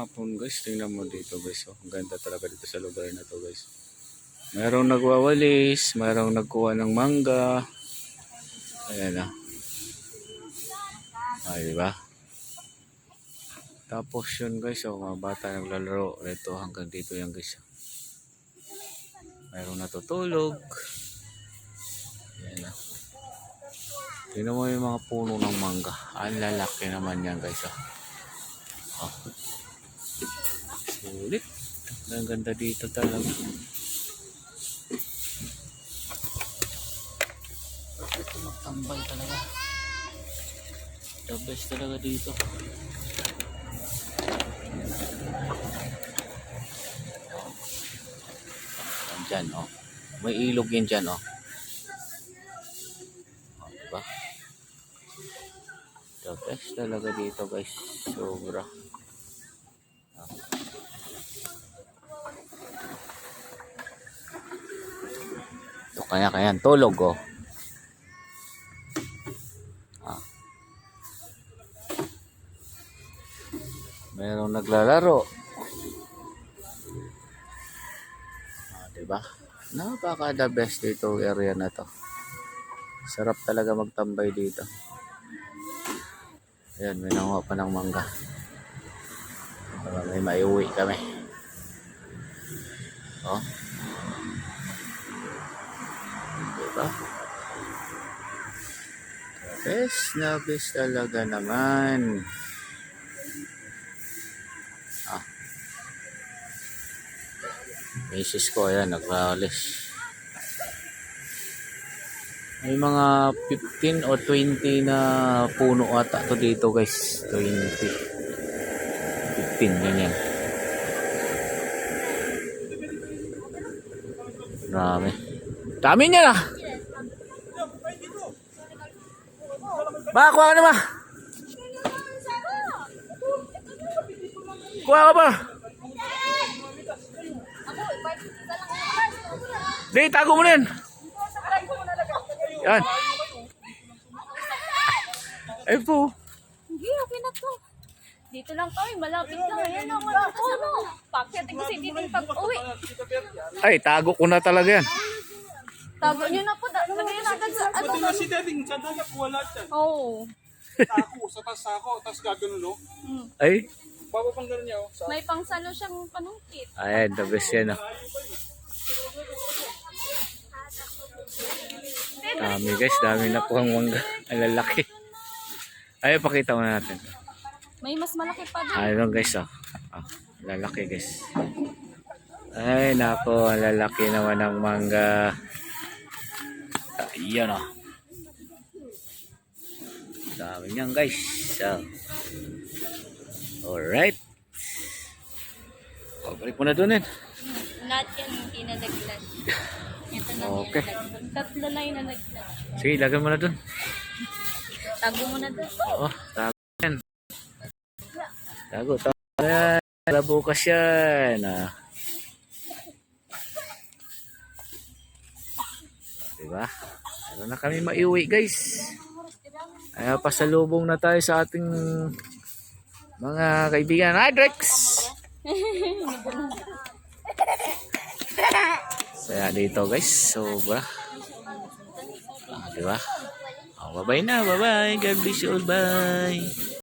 hapon guys. Tingnan mo dito guys. Oh. Ang ganda talaga dito sa lugar na to guys. Mayroong nagwawalis, mayroong nagkuha ng mangga. Ayan ah. Ay, di ba? Tapos yun guys, oh, mga bata naglalaro. Ito hanggang dito yan guys. Mayroong natutulog. Ayan ah. Tingnan mo yung mga puno ng mangga. Ang lalaki naman yan guys. Oh. Oh. Sulit. Ang ganda dito talaga. Ito magtambay talaga. The best talaga dito. Yan dyan, oh. May ilog yan dyan, oh. Oh, diba? The best talaga dito, guys. Sobra. Kaya kaya tulog, oh. Ah. Merong naglalaro. Ah, diba? Napaka the best dito area na to. Sarap talaga magtambay dito. Ayan, may nanguha pa ng mangga. Para may maiuwi kami. Oh. Diba? Best na best talaga naman. Ah. Misis ko, ayan, nagralis. May mga 15 o 20 na puno ata to dito guys. 20. 15, ganyan. Dami. Dami niya na. Ba, kuha ka na ba? Kuha ka ba? Di, tago mo na yan. Ay po. Hindi, okay na to. Dito lang kami, malapit lang. Ayan ang mga puno. Pakyatin kasi dito yung pag-uwi. Ay, tago ko na talaga yan. Tago nyo na po. da- Lagyan nyo na agad sa ano. Pati nga si Dading, sa dagat, wala dyan. Oo. Tako, sa tas ako, tas gagano, no? Mm. Ay, Baba pang ganun niya, oh. Sa May pangsalo siyang panungkit. ayan, the best yan. Oh. Dami guys, dami na po ang mangga. Ang lalaki. Ay, pakita mo na natin. May mas malaki pa doon. Ayun guys, oh. oh. Lalaki guys. Ay, nako, ang lalaki naman ng mangga. Ayan oh. Dami niyan guys. So. Alright. O, balik mo na dun eh. Not yan yung inalaglag. Ito na Okay. Tatlo na yung nalaglag. Sige, lagyan mo na dun. Tago mo na doon. Oo, tago yan. Tago, tago. Para bukas yan. Ah. Diba? Ano na kami maiuwi guys. Kaya pasalubong na tayo sa ating mga kaibigan. Hi Drex! Saya dito guys. Sobra. Ah, diba? Oh, bye-bye na. Bye-bye. God bless you all. Bye.